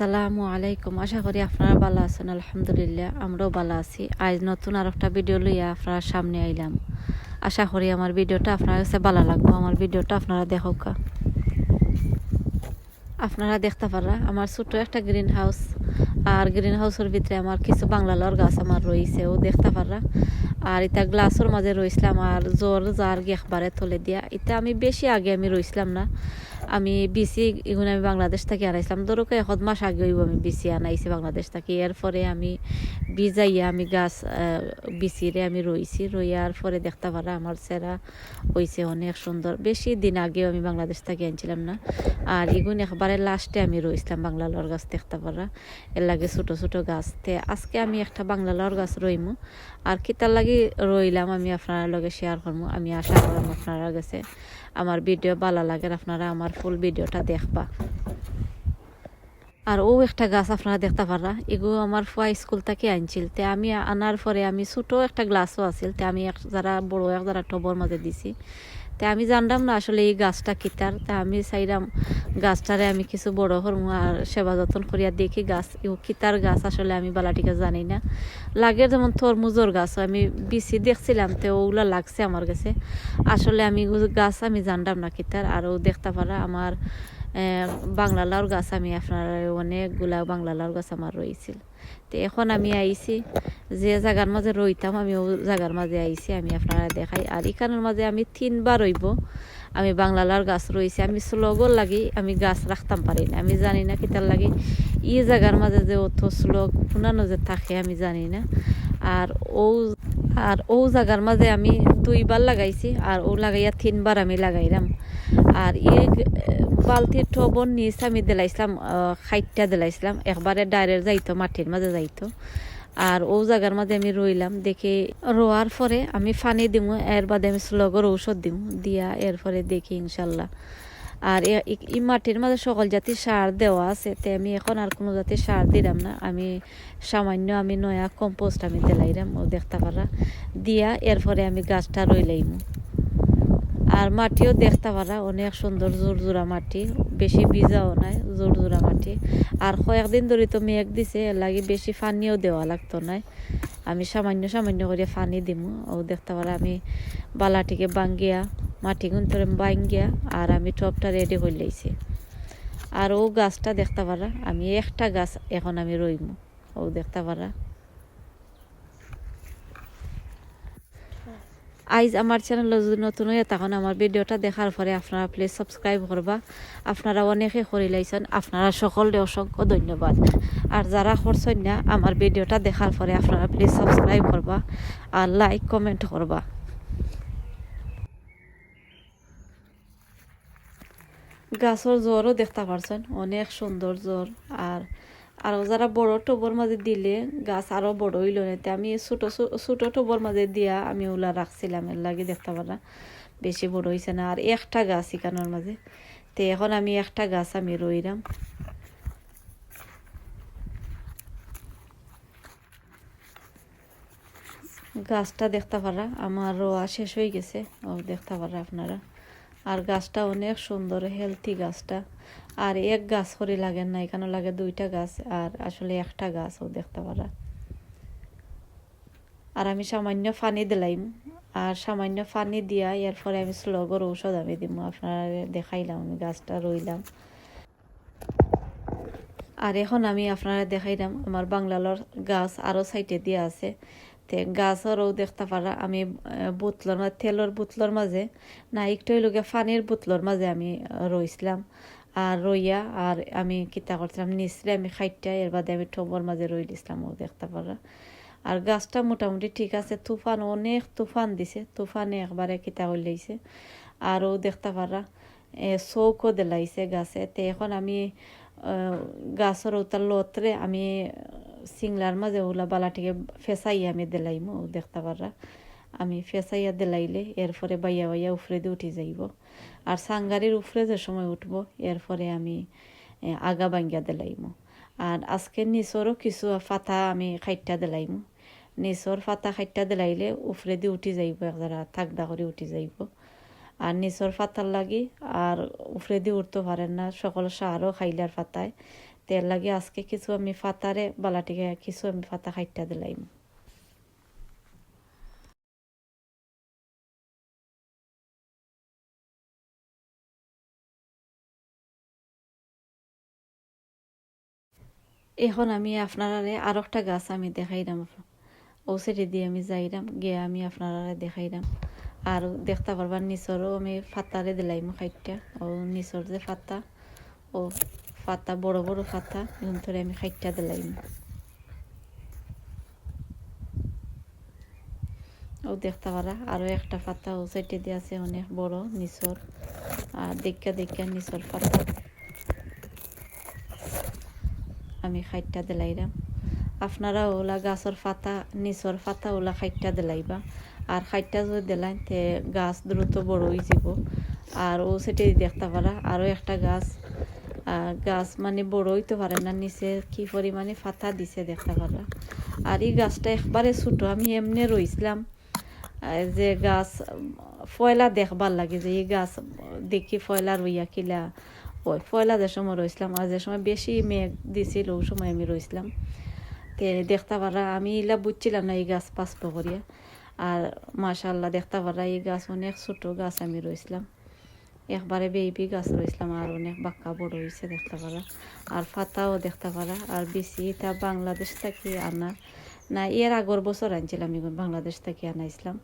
আসসালামু আলাইকুম। আশা করি আপনারা ভালো আছেন, আলহামদুলিল্লাহ, আমরাও ভালো আছি। আজ নতুন আর একটা ভিডিও লইয়া আপনার সামনে আইলাম। আশা করি আমার ভিডিওটা আপনার কাছে ভালো লাগবো। আমার ভিডিওটা আপনারা দেখোক। আপনারা দেখতে পারা, আমার ছোট একটা গ্রিন হাউস আর গ্রিন হাউসের ভিতরে আমার কিছু বাংলালর গাছ আমার রয়েছে। ও দেখতে পারা, আর এটা গ্লাসের মাঝে রইছিলাম, আর জোর জার একবারে তলে দিয়া। এটা আমি বেশি আগে আমি রইছিলাম না। আমি বিসি এগুলো আমি বাংলাদেশ থেকে আনাইছিলাম ধরো এক মাস আগে হইব আমি বিসি আনাইছি বাংলাদেশ থেকে। এরপরে আমি বিজাইয়া আমি গাছ বিসিরে আমি রইছি। রইয়ার পরে দেখতে পারা আমার সেরা হইছে অনেক সুন্দর। বেশি দিন আগেও আমি বাংলাদেশ থেকে আনছিলাম না। আর এগুন একবারে লাস্টে আমি রইছিলাম বাংলালর গাছ দেখতে পারা। এর লাগে ছোট ছোট গাছ তে আজকে আমি একটা বাংলালর গাছ রইমু। আর কিতার লাগে রইলাম আমি আপনার লগে শেয়ার করব আমি আশা করলাম আপনারা কাছে। আমার ভিডিও ভালো লাগে আপনারা আমার ফুল ভিডিওটা দেখবা। আর ও একটা গাছ আপনারা দেখতে পারা এগুলো আমার ফুয়া স্কুল থেকে আনছিল। তে আমি আনার পরে আমি ছোটো একটা গ্লাসও আছিল, তে আমি এক যারা বড়, এক যারা টবর মাঝে দিছি। তে আমি জানলাম না আসলে এই গাছটা কিতার, তা আমি চাইলাম গাছটারে আমি কিছু বড় করব আর সেবা যত্ন করিয়া দেখি গাছ কিতার গাছ আসলে আমি বালাটিকে জানি না। লাগে যেমন তরমুজর গাছ, আমি বিচি দেখছিলাম তো ওগুলো লাগছে আমার কাছে। আসলে আমি গাছ আমি জানতাম না কিতার আর ও দেখতে পারা আমার বাংলা লাউর গাছ আমি আপনার অনেকগুলা বাংলা লাউর গাছ আমার রয়েছিল তো এখন আমি আইছি, যে জায়গার মাঝে রইতাম আমি ও জায়গার মাঝে আইছি, আমি আপনারা দেখাই। আর এখানের মাঝে আমি তিনবার রইব। আমি বাংলা লাউর গাছ রয়েছে, আমি স্লোগর লাগি, আমি গাছ রাখতাম পারি না, আমি জানি না কিতার লাগি। ই জায়গার মাঝে যে অত স্লোগ পুনানো যে থাকে, আমি জানি না। আর ও আর ও জায়গার মাঝে আমি দুইবার লাগাইছি, আর ও লাগাইয়া তিনবার আমি লাগাইলাম। আর ই বালতির টবর নিচ আমি দিলাইছিলাম খাইটটা দিলাইছিলাম, একবারে ডাইরেক্ট যাইতো, মাটির মাঝে যাইতো। আর ও জায়গার মাঝে আমি রইলাম, দেখে রোয়ার পরে আমি ফানি দিমু, এর বাদে আমি স্লগর ঔষধ দিমু, দিয়া এর এরপরে দেখি ইনশাল্লাহ। আর এই মাটির মাঝে সকল জাতির সার দেওয়া আছে, তে আমি এখন আর কোনো জাতির সার দিলাম না। আমি সামান্য আমি নয়া কম্পোস্ট আমি দিলাইলাম ও দেখতে পারা। দিয়া এরপরে আমি গাছটা রইলাইমু। আর মাটিও দেখতে পারা অনেক সুন্দর জোর জোড়া মাটি, বেশি ভিজাও নাই জোর জোড়া মাটি। আর কয়েকদিন ধরে তো মেঘ দিছে, এর লাগে বেশি পানিও দেওয়া লাগতো নাই। আমি সামান্য সামান্য করে পানি দিমু, ও দেখতে পারা আমি বালাটিকে বাঙ্গিয়া মাটি গুন্তরে বাঙ্গিয়া, আর আমি টপটা রেডি করে লাইছি। আর ও গাছটা দেখতে পারা আমি একটা গাছ এখন আমি রইমু, ও দেখতে পারা আইজ আমার চ্যানেল নতুন হয়ে, তখন আমার ভিডিওটা দেখার পরে আপনারা প্লিজ সাবস্ক্রাইব করবা আপনারা অনেকে করে লাইছেন আপনারা সকলে অসংখ্য ধন্যবাদ। আর যারা করছেন না আমার ভিডিওটা দেখার পরে আপনারা প্লিজ সাবস্ক্রাইব করবা আর লাইক কমেন্ট করবা গাছের জ্বরও দেখতে পারছেন অনেক সুন্দর জ্বর আর আর যারা বড় টবর মাঝে দিলে গাছ আরও বড় হইল না আমি ছোট ছোট টবর মাঝে দিয়া আমি ওলা রাখছিলাম, এর লাগে দেখতে পারা বেশি বড় হয়েছে না, আর একটা গাছ ইকানোর মাঝে। তো এখন আমি একটা গাছ আমি রইলাম। গাছটা দেখতে পারা আমার রোয়া শেষ হয়ে গেছে। ও দেখতে পারা আপনারা। আর গাছটা অনেক সুন্দর হেলথি গাছটা। আর এক গাছ করে লাগে না, এখানে লাগে দুইটা গাছ আর আসলে একটা গাছও দেখতে পারা। আর আমি সামান্য পানি দিলাইম আর সামান্য পানি দিয়া এরপরে আমি স্লগর ঔষধ আমি দিব, আপনারা দেখাইলাম, আমি গাছটা রইলাম। আর এখন আমি আপনারা দেখাইলাম, আমার বাংলালর গাছ আরও সাইডে দিয়া আছে। তে গাছরও দেখতে পারা, আমি বোতলর তেলর বোতলর মাঝে না, একটু লোকে ফানির বোতলর মাঝে আমি রইছিলাম। আর রইয়া, আর আমি কিতা করছিলাম, নিচরে আমি খাইটা এর বাদে আমি টবর মাঝে রই দিছিলাম ও দেখতে পারা। আর গাছটা মোটামুটি ঠিক আছে, তুফান, অনেক তুফান দিছে, তুফানে একবারে কিতা হইলাইছে। আর ও দেখতে পারা, এ চৌকো দিলাইছে গাছে। তে এখন আমি গাছের ওটার লতরে আমি সিংলার মাঝে ওলা বালাটিকে ফেসাই আমি দিলাইমো দেখতে পারা। আমি ফেসাইয়া দিলাইলে এরপরে বাইয়া বাইয়া উফরে দিয়ে উঠে যাইব। আর সাঙ্গারির উফরে যে সময় উঠব, এরপরে আমি আগা বাঙ্গিয়া দিলাইমো। আর আজকে নিচরও কিছু ফাতা আমি খাইটা দিলাইমো। নিচর ফাতা খাইটা দিলাইলে উফরে দিয়ে উঠি যাইব একজারা থাকদা করে উঠি যাইব। আর নিচর ফাতার লাগি আর উফরে দিয়ে উঠতে পারেন না, সকল সারও খাইলার ফাতায়। তেল লাগে আজকে কিছু আমি ফাতারে, বালাটিকে কিছু আমি ফাতা খাইটা দিলাইম। এখন আমি আপনারারে আর একটা গাছ আমি দেখাইলাম ও সেটি দিয়ে আমি যাইলাম গিয়ে আমি আপনারারে দেখাইলাম আর দেখতে পারবার নিচরও আমি ফাতারে দিলাইম খাইটটা। ও নিচর যে ফাতা, ও ফাতা, বড় বড় ফাতা, এখন ধরে আমি খাইটটা দিলাইম। ও দেখতে পারা, আরও একটা ফাতা ও সাইডে দিয়ে আছে অনেক বড়, নিচর। আর দেখা দেখা নিচর ফাতা। আমি খাইটটা দিলাইরাম আপনারা ওলা গাছর ফাতা নিচর ফাতা ওলা খাইটটা দিলাইবা। আর খাইটটা যদি দিলাই তে গাছ দ্রুত বড় হয়ে যাব। আর ও সেটি দেখতে পারা। আরও একটা গাছ গাছ মানে বড় হইতে পারে না, নিচে কি পরিমাণে ফাতা দিছে দেখতে পারা। আর এই গাছটা একবারে ছোট, আমি এমনি রইছিলাম যে গাছ, ফয়লা দেখবার লাগে, যে এই গাছ দেখি ফয়লা রইয়া কিলা। ওই ফয়লা যে সময় রইছিলাম, আর যে সময় বেশি মেঘ দিছিল ওই সময় আমি রইছিলাম। তে দেখতে পারা, আমি ইলা বুঝছিলাম না এই গাছ পাসপ করিয়া। আর মাশাল্লাহ দেখতে পারা, এই গাছ অনেক ছোট গাছ আমি রইছিলাম। একবারে বেবি গাছ রইছিলাম, আর অনেক বাক্কা বড় হয়েছে দেখতে পারা। আর ফাতাও দেখতে পারা, আর বেশি এটা বাংলাদেশ থেকে আনা না, এর আগর বছর আনছিলাম, এগুলো বাংলাদেশ থেকে আনাইছিলাম।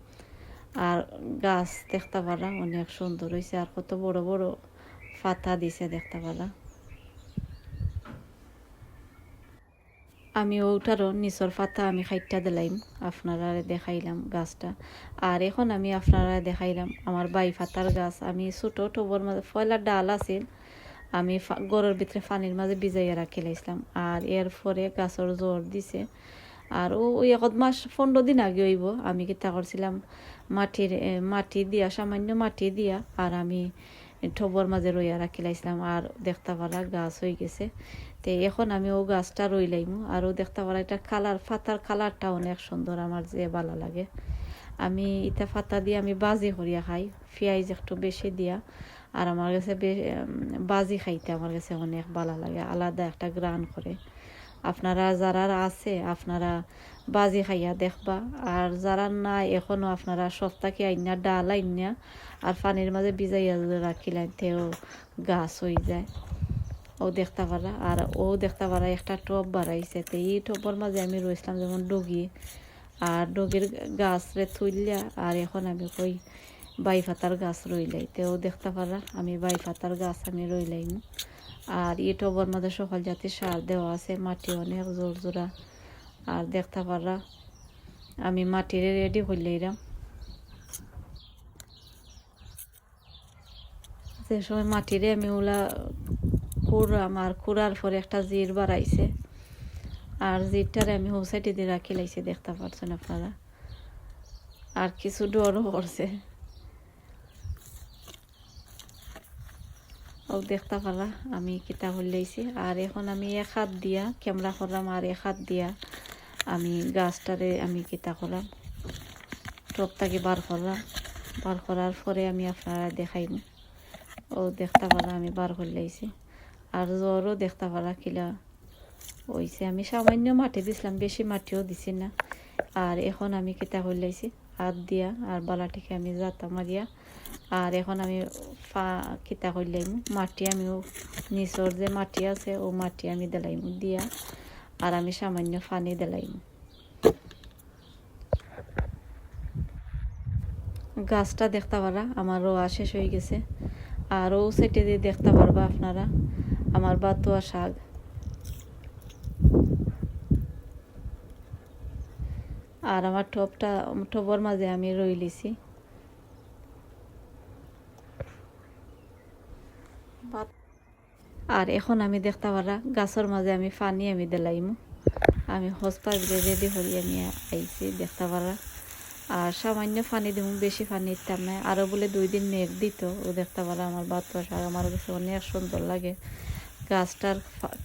আর গাছ দেখতে পারা, অনেক সুন্দর হয়েছে আর কত বড় বড় ফাতা দিছে দেখতে পালা। আমি ওটারও নিচর ফাতা আমি খাইটটা দিলাইম আপনারা দেখাইলাম গাছটা। আর এখন আমি আপনারা দেখাইলাম আমার বাই ফাতার গাছ। আমি ছোট টবর মাঝে ফয়লার ডাল আছিল, আমি গরুর ভিতরে পানির মাঝে ভিজাইয়া রাখি লাইছিলাম। আর এর পরে গাছের জ্বর দিছে। আর ও এক মাস পনেরো দিন আগে হইব, আমি কিতা করছিলাম, মাটির মাটি দিয়া, সামান্য মাটি দিয়া, আর আমি ঠবর মাঝে রইয়া রাখি লাইছিলাম আর দেখতে পারা গাছ হয়ে গেছে। তে এখন আমি ও গাছটা রইলাইম আর ও দেখতে পারা এটা কালার ফাতার কালারটা অনেক সুন্দর, আমার যে ভালো লাগে। আমি ইটা ফাতা দিয়ে আমি বাজি করিয়া খাই, পেঁয়াজ একটু বেশি দিয়া। আর আমার কাছে বাজি খাইতে আমার কাছে অনেক ভালো লাগে, আলাদা একটা গ্রান করে। আপনারা যারা আছে, আপনারা বাজি খাইয়া দেখবা। আর যারা নাই, এখনও আপনারা সপ্তাহে আইনা, ডাল আইনা আর পানির মাঝে ভিজাইয়া রাখিলেন, তেও গাছ হয়ে যায়। ও দেখতে পারা। আর ও দেখতে পারা, একটা টপ বাড়াইছে। তো এই টবের মাঝে আমি রয়েছিলাম যেমন ডগি। আর ডগির গাছ রে থুইলিয়া আর এখন আমি কই বাই ফাতার গাছ রইলাই। তো দেখতে পারা, আমি বাই ফাতার গাছ আমি রইলাই আর এই টবের মধ্যে সকল জাতির সার দেওয়া আছে, মাটি অনেক জোর জোড়া। আর দেখতে পারা আমি মাটিরে রেডি করলাইরাম যে সময় মাটিরে আমি ওলা কুড়াম, আর কুড়ার পরে একটা জির বাড়াইছে। আর জিরটারে আমি হোসাইটি দিয়ে রাখি লাইছি দেখতে পারছেন আপনারা। আর কিছু ডরও করছে ও দেখতে পারা আমি কিতা হইলাইছি আর এখন আমি এক হাত দিয়া ক্যামেরা করলাম, আর এক হাত দিয়া আমি গাছটারে আমি কিতা করলাম, টপটাকে বার করলাম। বার করার পরে আমি আপনারা দেখাইম। ও দেখতে পারা আমি বার করলাইছি আর জ্বরও দেখতে পারা কিলা হইছে। আমি সামান্য মাটি দিছিলাম, বেশি মাটিও দিছি না। আর এখন আমি কিতা হইলাইছি হাত দিয়া আর বালাটিকে আমি জাতা মারিয়া আর এখন আমি ফা কিতা হইলাইম মাটি আমি ও নিচর যে মাটি আছে, ও মাটি আমি দিলাইম দিয়া। আর আমি সামান্য পানি দিলাইম। গাছটা দেখতে পারা আমার রোয়া শেষ হয়ে গেছে। আর ও সেটে দিয়ে দেখতে পারবা আপনারা আমার বাতুয়া শাক। আর আমার টপটা টবর মাঝে আমি রই লিছি। আর এখন আমি দেখতে পারা, গাছের মাঝে আমি পানি আমি দিলাইমু। আমি হসপাস রেডি করি আমি আইছি দেখতে পারা। আর সামান্য পানি দিব বেশি পানি দিতাম না। আরও বলে দুই দিন মেঘ দিত, ও দেখতে পারা আমার বাচ্চা শাক আমার কাছে অনেক সুন্দর লাগে। গাছটার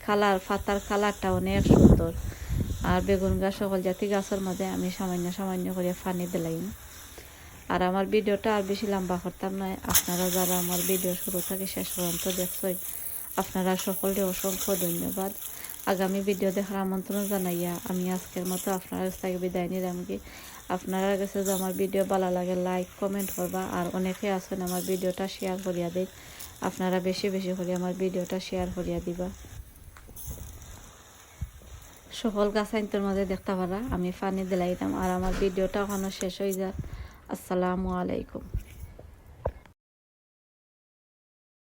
কালার, পাতার কালারটা অনেক সুন্দর। আর বেগুন গাছ সকল জাতি গাছের মাঝে আমি সামান্য সামান্য করে পানি দিলাইম। আর আমার ভিডিওটা আর বেশি লম্বা করতাম না। আপনারা যারা আমার ভিডিও শুরু থেকে শেষ পর্যন্ত দেখছেন আপনারা সকলে অসংখ্য ধন্যবাদ। আগামী ভিডিও দেখার আমন্ত্রণ জানাইয়া আমি আজকের মতো আপনার থেকে, বিদায় নিলাম কি? আপনারা কাছে যদি আমার ভিডিও ভালো লাগে লাইক কমেন্ট করবা। আর অনেকে আছেন আমার ভিডিওটা শেয়ার করিয়া দেন। আপনারা বেশি বেশি করে আমার ভিডিওটা শেয়ার করিয়া দিবা। সকল গাছ আইনটোর মাঝে দেখতে পারা, আমি পানি দিলাইতাম আর আমার ভিডিওটা ওখানে শেষ হয়ে যাক। আসসালামু আলাইকুম।